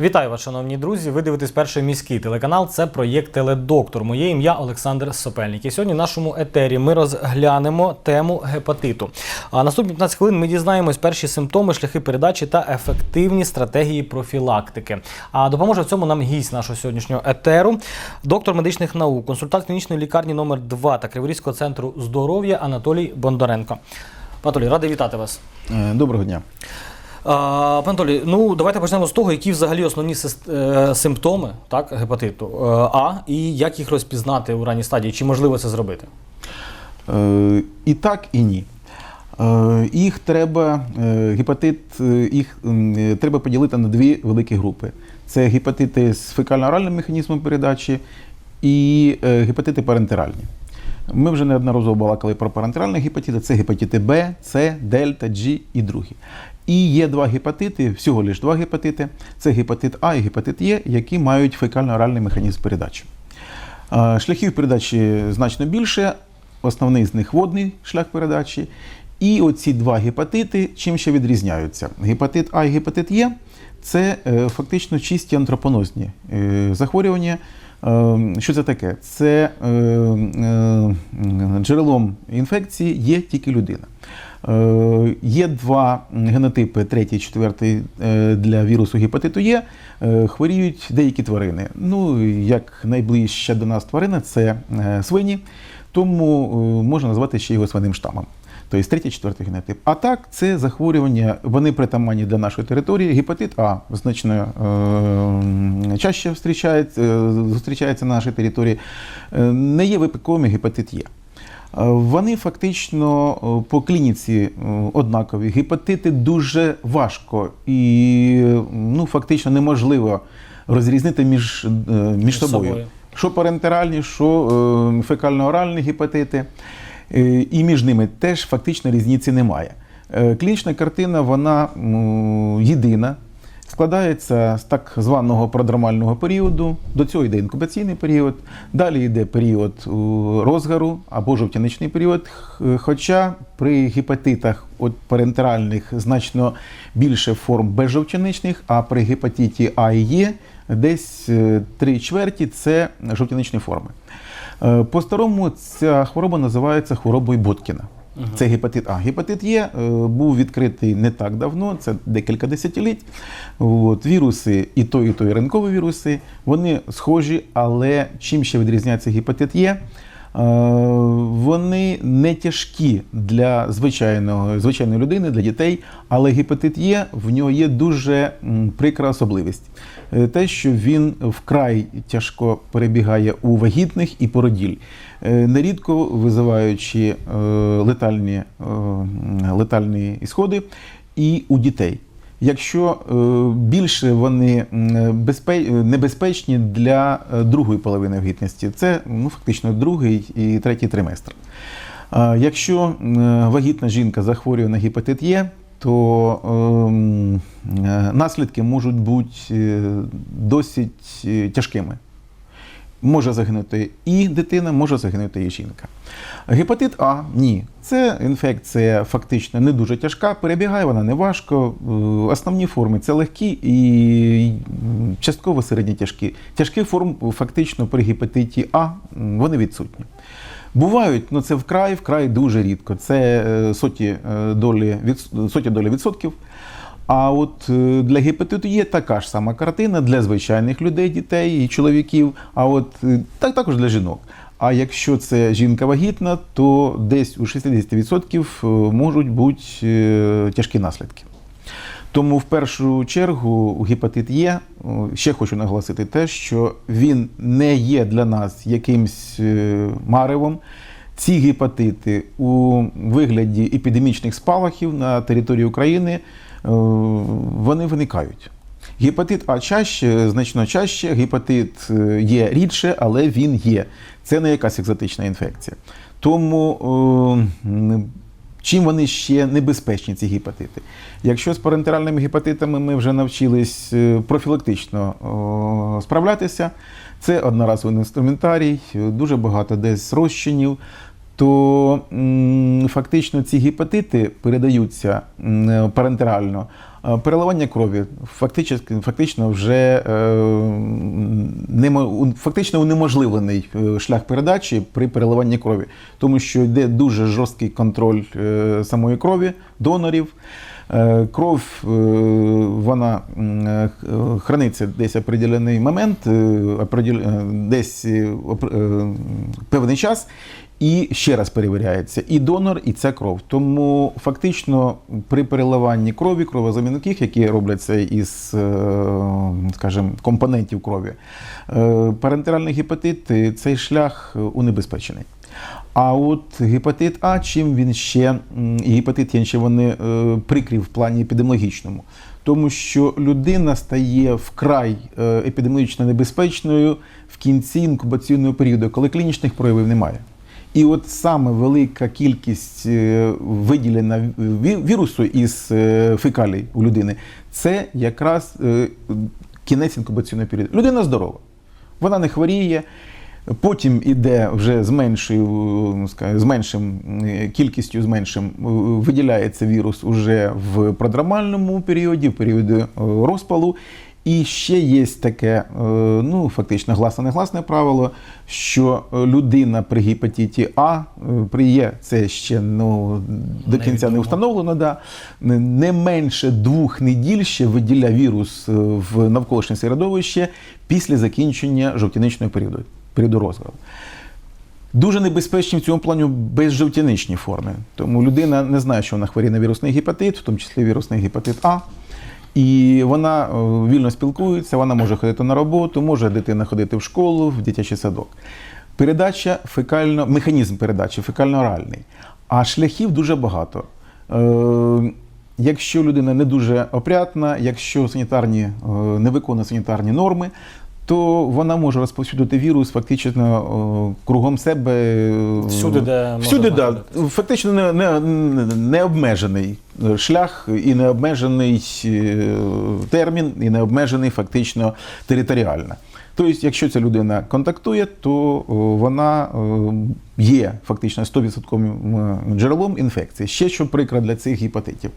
Вітаю вас, шановні друзі. Ви дивитесь перший міський телеканал. Це проєкт Теледоктор. Моє ім'я Олександр Сопельник. І сьогодні в нашому етері ми розглянемо тему гепатиту. А наступні 15 хвилин ми дізнаємось перші симптоми, шляхи передачі та ефективні стратегії профілактики. А допоможе в цьому нам гість нашого сьогоднішнього етеру, доктор медичних наук, консультант клінічної лікарні номер 2 та Криворізького центру здоров'я Анатолій Бондаренко. Анатолій, радий вітати вас. Е, Доброго дня. А, Пане Анатолій, ну давайте почнемо з того, які взагалі основні е, симптоми так, гепатиту е, А і як їх розпізнати у ранній стадії, чи можливо це зробити? Е, І так, і ні. Їх треба, гепатит, їх треба поділити на дві великі групи. Це гепатити з фекально-оральним механізмом передачі і гепатити парентеральні. Ми вже неодноразово балакали про парентеральні гепатити. Це гепатити Б, С, Дельта, G і другі. І є два гепатити, всього лише два гепатити. Це гепатит А і гепатит Е, які мають фекально-оральний механізм передачі. Шляхів передачі значно більше. Основний з них водний шлях передачі. І оці два гепатити чим ще відрізняються? Гепатит А і гепатит Е це е, фактично чисті антропонозні е, захворювання. Е, Що це таке? Це е, е, джерелом інфекції є тільки людина. Е, Є два генотипи, третій, четвертий е, для вірусу гепатиту. Е, Хворіють деякі тварини. Ну, як найближча до нас тварина це свині, тому можна назвати ще його свиним штамом. Тобто третій, четвертий генотип. А так, це захворювання, вони притаманні для нашої території. Гепатит А значно е, чаще зустрічається, е, зустрічається на нашій території. Е, Не є випадковими гепатит Є. Е, Вони фактично по клініці однакові. Гепатити дуже важко і ну, фактично неможливо розрізнити між, між собою. собою. Що парентеральні, що фекально-оральні гепатити. Е, І між ними теж фактично різниці немає. Е, Клінічна картина вона єдина. Складається з так званого продромального періоду. До цього йде інкубаційний період, далі йде період е, розгару або жовтяничний період. Хоча при гепатитах от парентеральних значно більше форм безжовтяничних, а при гепатиті А і Е десь три чверті це жовтяничні форми. Е, По-старому ця хвороба називається хворобою Боткіна. Це гепатит А. Гепатит Є е, був відкритий не так давно, це декілька десятиліть. От, віруси, і той, і той ринкові віруси, вони схожі, але чим ще відрізняється гепатит Е? Е, Вони не тяжкі для звичайного, звичайної людини, для дітей, але гепатит Е в нього є дуже прикра особливість. Е, Те, що він вкрай тяжко перебігає у вагітних і породіль, Е, нерідко визиваючи летальні, летальні ісходи і у дітей. Якщо е, більше вони небезпечні для е, другої половини вагітності, це ну, фактично другий і третій триместр. Якщо вагітна жінка захворює на гепатит Е, то ем, е, наслідки можуть бути досить тяжкими. Може загинути і дитина, може загинути і жінка. Гепатит А ні. Це інфекція фактично не дуже тяжка, перебігає вона не важко. Е, Основні форми це легкі і частково середні тяжкі. Тяжких форм фактично при гепатиті А вони відсутні. Бувають, ну це вкрай, вкрай дуже рідко. Це е, соті е, долі, від, соті долі відсотків. А от е, для гепатиту є така ж сама картина для звичайних людей, дітей і чоловіків, а от е, так також для жінок. А якщо це жінка вагітна, то десь у 60% е, можуть бути тяжкі наслідки. Тому в першу чергу гепатит Є, ще хочу наголосити те, що він не є для нас якимсь маревом. Ці гепатити у вигляді епідемічних спалахів на території України вони виникають. Гепатит А чаще, значно чаще, гепатит е, є рідше, але він є. Це не якась екзотична інфекція. Тому е, чим вони ще небезпечні, ці гепатити? Якщо з парентеральними гепатитами ми вже навчились е, профілактично справлятися, це одноразовий інструментарій, е, дуже багато десь розчинів. То фактично ці гепатити передаються парентерально. Переливання крові фактично, фактично вже е, немо- фактично унеможливлений е, шлях передачі при переливанні крові, тому що йде дуже жорсткий контроль е, самої крові, донорів. Кров вона храниться десь определений момент, десь певний час, і ще раз перевіряється і донор, і ця кров. Тому фактично при переливанні крові, кровозамінників, які робляться із, е, скажімо, компонентів крові, е, парентеральний гепатит е, цей шлях унебезпечений. А от гепатит А, чим він ще і гепатит Є, ще вони е, в плані епідеміологічному, тому що людина стає вкрай е, епідеміологічно небезпечною в кінці інкубаційного періоду, коли клінічних проявів немає. І от саме велика кількість е, виділення вірусу із е, фекалій у людини це якраз е, кінець інкубаційного періоду. Людина здорова, вона не хворіє. Потім іде вже з меншою, ну, з меншим кількістю, з меншим виділяється вірус уже в продромальному періоді, в періоді розпалу. І ще є таке, е, ну фактично гласне-негласне правило, що людина при гепатиті А е, при Є, це ще ну, до кінця не встановлено, да, не- менше двох неділь ще виділя вірус е, в навколишнє середовище після закінчення жовтяничного періоду, періоду розграду. Дуже небезпечні в цьому плані безжовтяничні форми. Тому людина не знає, що вона хворіє на вірусний гепатит, в тому числі вірусний гепатит А. І вона е, вільно спілкується, вона може ходити на роботу, може дитина ходити в школу, в дитячий садок. Передача фекально, механізм передачі фекально-оральний. А шляхів дуже багато. Е, якщо людина не дуже опрятна, якщо санітарні, е, не виконує санітарні норми, то вона може розповсюдити вірус фактично е, кругом себе. е, Всюди, де всюди, да, фактично не, не, не обмежений шлях і не обмежений е, термін, і не обмежений фактично територіально. Тобто, якщо ця людина контактує, то вона є фактично 100% джерелом інфекції. Ще що прикро для цих гепатитів,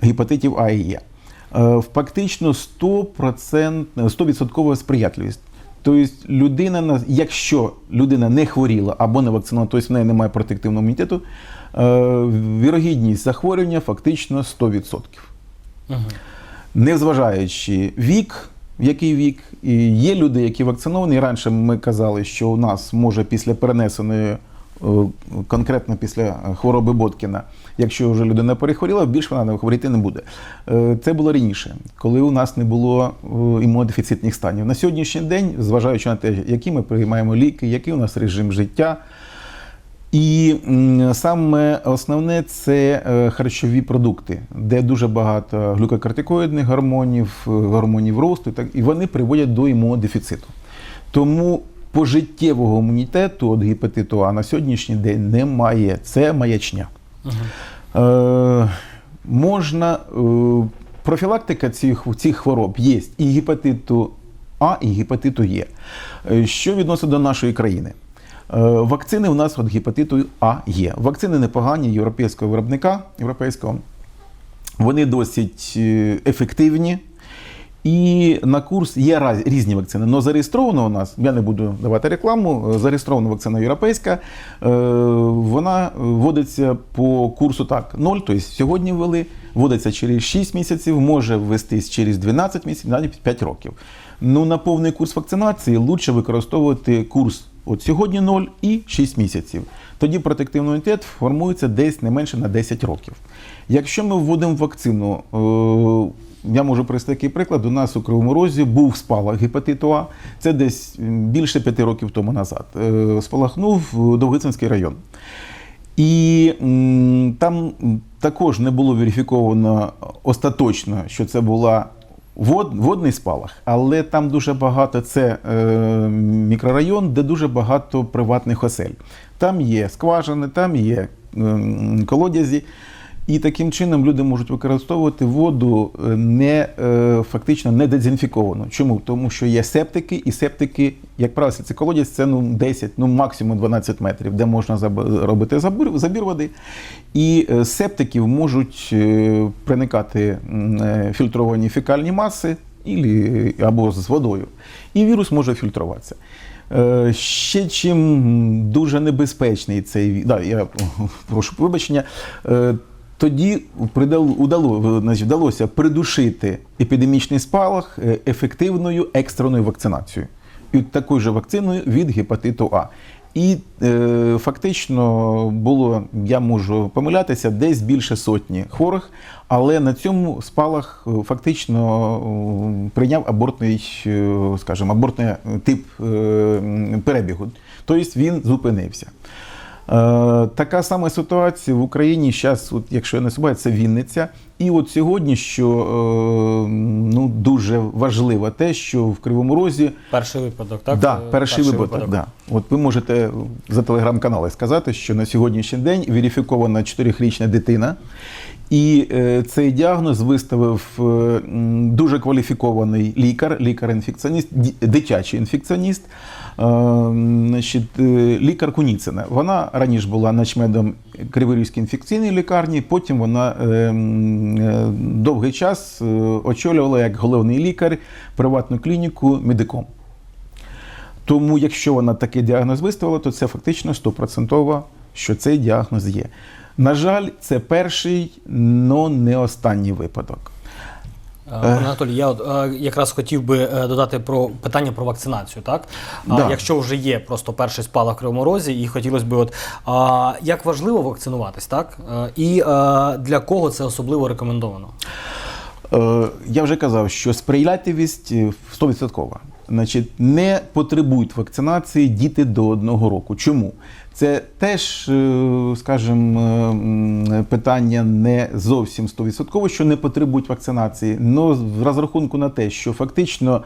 гепатитів А і Є. Е, Фактично 100%, 100% сприятливість. Тобто людина, на- якщо людина не хворіла або не вакцинована, тобто в неї немає протективного імунітету, е, вірогідність захворювання фактично 100%. Мгм. Незважаючи вік, який вік, і є люди, які вакциновані. Раніше ми казали, що у нас може після перенесеної, конкретно після хвороби Боткіна, якщо вже людина перехворіла, більше вона хворіти не буде. Е, Це було раніше, коли у нас не було е, імунодефіцитних станів. На сьогоднішній день, зважаючи на те, які ми приймаємо ліки, який у нас режим життя. І саме основне це е, харчові продукти, де дуже багато глюкокортикоїдних гормонів, е, гормонів росту, і вони приводять до імунодефіциту. Тому пожиттєвого імунітету від гепатиту А на сьогоднішній день немає. Це маячня. Е, можна, е, профілактика цих, цих хвороб є і гепатиту А, і гепатиту Є. Е, Що відносить до нашої країни? Е, Вакцини у нас від гепатиту А є. Вакцини непогані європейського виробника європейського. Вони досить е, ефективні. І на курс є різні вакцини. Але зареєстровано у нас, я не буду давати рекламу, зареєстрована вакцина європейська, е, вона вводиться по курсу так, 0, тобто сьогодні ввели, вводиться через 6 місяців, може ввестись через 12 місяців, навіть 5 років. Ну, на повний курс вакцинації лучше використовувати курс от сьогодні 0 і 6 місяців. Тоді протективний імунітет формується десь не менше на 10 років. Якщо ми вводимо вакцину, е, я можу привести такий приклад. У нас у Кривому Розі був спалах гепатиту А. Це десь більше п'яти років тому назад. Е, Спалахнув е, Довгицинський район. І там також не було верифіковано остаточно, що це була вод, водний спалах, але там дуже багато це е, мікрорайон, де дуже багато приватних осель. Там є скважини, там є м, колодязі. І таким чином люди можуть використовувати воду е, не е, фактично не дезінфіковану. Чому? Тому що є септики, і септики, як правило, це колодязь, це ну 10, ну максимум 12 метрів, де можна робити забір, забір води. І е, септиків можуть проникати фільтровані фекальні маси або з водою. І вірус може фільтруватися. Ще чим дуже небезпечний цей да, я прошу вибачення. Тоді вдалося придушити епідемічний спалах е, ефективною екстреною вакцинацією. І такою же вакциною від гепатиту А. І е, фактично було, я можу помилятися, десь більше сотні хворих, але на цьому спалах е, фактично прийняв абортний, е, скажімо, абортний тип перебігу. Тобто він зупинився. Е, така сама ситуація в Україні зараз, от, якщо я не ошибаюсь, це Вінниця. І от сьогодні, що е, ну, дуже важливо те, що в Кривому Розі Перший випадок, так? Да, Е, перший, випадок. Да. От ви можете за телеграм-канали сказати, що на сьогоднішній день верифікована 4-річна дитина. І цей діагноз виставив дуже кваліфікований лікар, лікар-інфекціоніст, дитячий інфекціоніст, значить, е, лікар Куніцина. Вона раніше була начмедом Криворізької інфекційної лікарні, потім вона е, м, е, довгий час е, очолювала як головний лікар приватну клініку медиком. Тому, якщо вона такий діагноз виставила, то це фактично стопроцентово, що цей діагноз є. На жаль, це перший, але не останній випадок. Е, Пане Анатолій, я е, якраз хотів би е, додати про питання про вакцинацію, так? Да. Якщо вже є просто перший спалах в Кривому Розі, і хотілося б, от як важливо вакцинуватись, так? Е, І е, для кого це особливо рекомендовано? Е, я вже казав, що сприятливість е, 100%. Значить, не потребують вакцинації діти до одного року. Чому? Це теж, е, скажімо, е, питання не зовсім 100%, що не потребують вакцинації, але в розрахунку на те, що фактично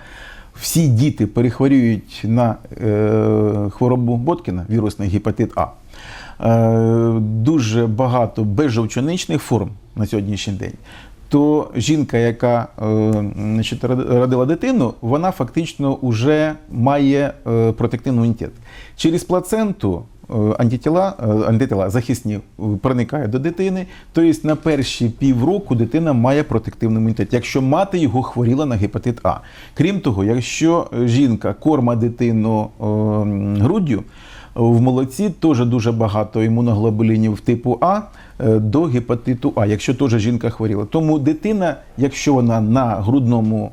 всі діти перехворюють на е, хворобу Боткіна, вірусний гепатит А. Дуже багато безжовчоничних форм на сьогоднішній день. То жінка, яка значить, родила дитину, вона фактично вже має протективний імунітет. Через плаценту антитіла, е, антитіла захисні е, проникають до дитини. Тобто на перші півроку дитина має протективний імунітет, якщо мати його хворіла на гепатит А. Крім того, якщо жінка корма дитину е, груддю, в молоці теж дуже багато імуноглобулінів типу А е, до гепатиту А, якщо теж жінка хворіла. Тому дитина, якщо вона на грудному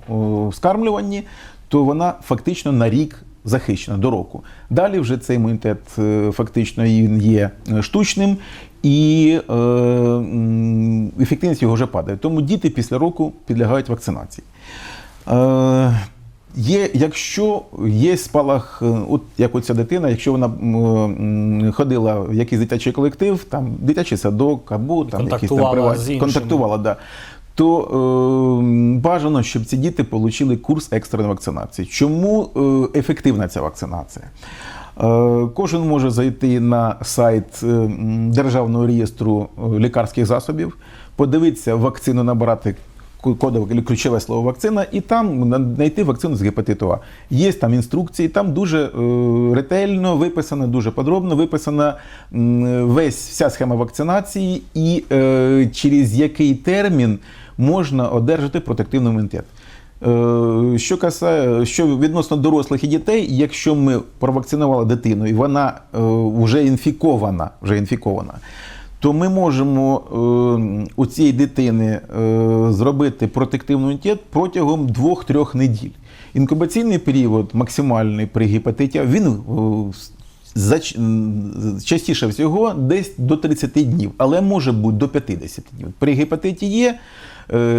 скармлюванні, то вона фактично на рік захищена до року. Далі вже цей імунітет е, фактично він є е, штучним і е, ефективність його вже падає. Тому діти після року підлягають вакцинації. Є, якщо є спалах, от як оця дитина, якщо вона ходила в якийсь дитячий колектив, там дитячий садок або там якісь там контактувала контактувала, да, то е, бажано, щоб ці діти отримали курс екстреної вакцинації. Чому е, ефективна ця вакцинація? Е, Кожен може зайти на сайт е, Державного реєстру е, лікарських засобів, подивитися вакцину, набирати ку- кодове ключове слово вакцина, і там знайти вакцину з гепатиту А. Є там інструкції, там дуже е, ретельно виписано, дуже подробно виписана весь вся схема вакцинації і е, через який термін можна одержати протективний імунітет. Е, Що касає, що відносно дорослих і дітей, якщо ми провакцинували дитину і вона е, вже інфікована, вже інфікована, то ми можемо е, у цієї дитини е, зробити протективний імунітет протягом 2-3 неділь. Інкубаційний період максимальний при гепатиті, він е, частіше всього десь до 30 днів, але може бути до 50 днів. При гепатиті Є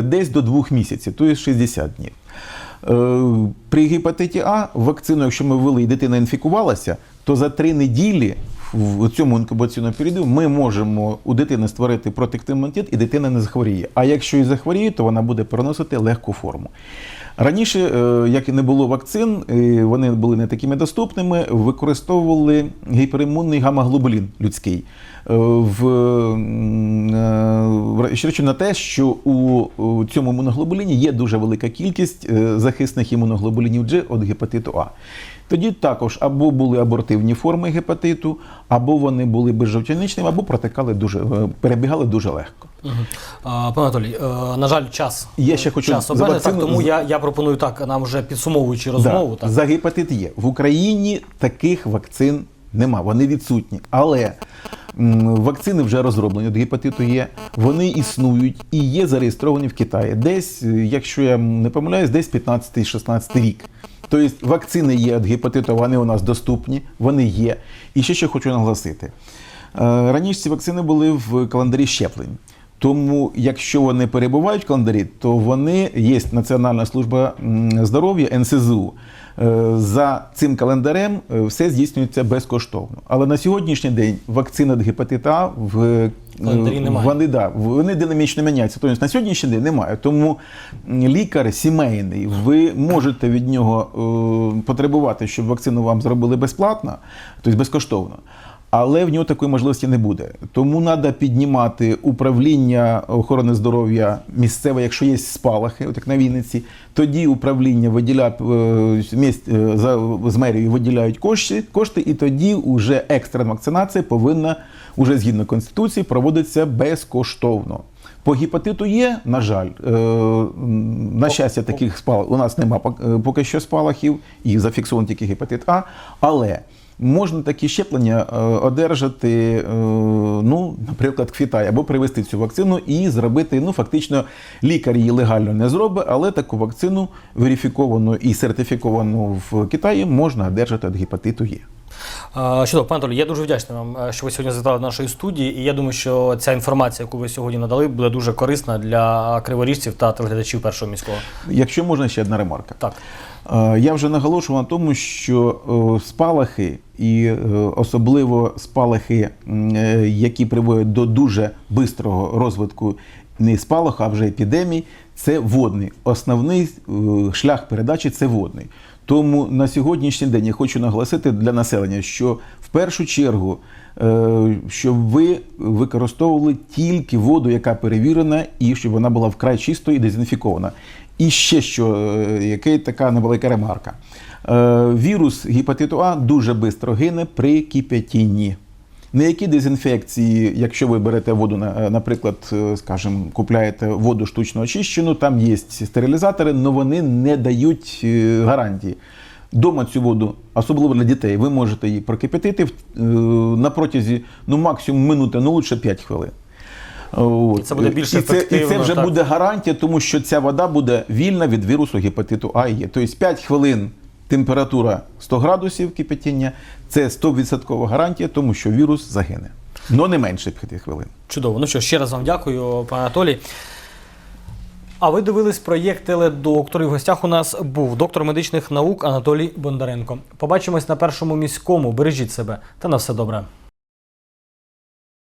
десь до 2 місяців, тобто 60 днів. При гепатиті А вакцину, якщо ми ввели і дитина інфікувалася, то за 3 неділі в цьому інкубаційному періоді ми можемо у дитини створити протективний імунітет, і дитина не захворіє. А якщо і захворіє, то вона буде переносити легку форму. Раніше, е, як і не було вакцин, е, вони були не такими доступними, використовували гіперімунний гамаглобулін людський. Е, В, е, речі на те, що у, цьому імуноглобуліні є дуже велика кількість е, захисних імуноглобулінів G від гепатиту А. Тоді також або були абортивні форми гепатиту, або вони були безжовтяничними, або протикали дуже, перебігали дуже легко. Пане Анатолій, на жаль, час. Я ще хочу час обмежений, так, тому я, я пропоную так, нам вже підсумовуючи розмову. Да, Так. За гепатит є. В Україні таких вакцин нема, вони відсутні. Але вакцини вже розроблені до гепатиту Є, вони існують і є зареєстровані в Китаї. Десь, якщо я не помиляюсь, десь 15-16 рік. Тобто вакцини є від гепатиту, вони у нас доступні, вони є. І ще що хочу наголосити. Е, Раніше ці вакцини були в календарі щеплень. Тому, якщо вони перебувають в календарі, то вони є Національна служба здоров'я НСЗУ. Е, За цим календарем е, все здійснюється безкоштовно. Але на сьогоднішній день вакцина від гепатита А в е, календарі немає. Вони, да, вони динамічно міняються. Тобто на сьогоднішній день немає. Тому лікар сімейний, ви можете від нього потребувати, щоб вакцину вам зробили безплатно, тобто безкоштовно. Але в нього такої можливості не буде. Тому треба піднімати управління охорони здоров'я місцеве, якщо є спалахи, от як на Вінниці. Тоді управління виділяє е, е, з мерією виділяють кошти, кошти, і тоді вже екстрена вакцинація повинна уже згідно конституції проводитися безкоштовно. По гепатиту є, на жаль, е, на щастя, таких спалах у нас нема е, поки що спалахів, і зафіксований тільки гепатит А. Але можна такі щеплення е, одержати, е, ну, наприклад, в Китаї, або привезти цю вакцину і зробити. Ну, фактично, лікар її легально не зробить, але таку вакцину верифіковану і сертифіковану в Китаї можна одержати від гепатиту Є. Чудово, пане Анатолій, я дуже вдячний вам, е, що ви сьогодні завітали до нашої студії. І я думаю, що ця інформація, яку ви сьогодні надали, буде дуже корисна для криворіжців та телеглядачів першого міського. Якщо можна, ще одна ремарка. Так. Е, Я вже наголошував на тому, що е, спалахи, і особливо спалахи, які приводять до дуже бистрого розвитку не спалаху, а вже епідемій, це водний. Основний шлях передачі це водний. Тому на сьогоднішній день я хочу наголосити для населення, що в першу чергу, е, щоб ви використовували тільки воду, яка перевірена, і щоб вона була вкрай чистою і дезінфікована. І ще що, е, яка така невелика ремарка. Е, Вірус гепатиту А дуже швидко гине при кип'ятінні. Ніякі дезінфекції, якщо ви берете воду, на- наприклад, е, скажімо, купляєте воду штучно очищену, там є стерилізатори, але вони не дають е, гарантії. Дома цю воду, особливо для дітей, ви можете її прокипятити е, на протязі ну, максимум минути, ну лучше 5 хвилин. От. І це буде більш і це, і це вже так. буде гарантія, тому що ця вода буде вільна від вірусу гепатиту А і Є. Тобто 5 хвилин температура 100 градусів кипятіння це 100% гарантія, тому що вірус загине. Но не менше 5 хвилин. Чудово. Ну що, ще раз вам дякую, пане Анатолій. А ви дивились проєкт Теледоктор. І в гостях у нас був доктор медичних наук Анатолій Бондаренко. Побачимось на першому міському. Бережіть себе та на все добре.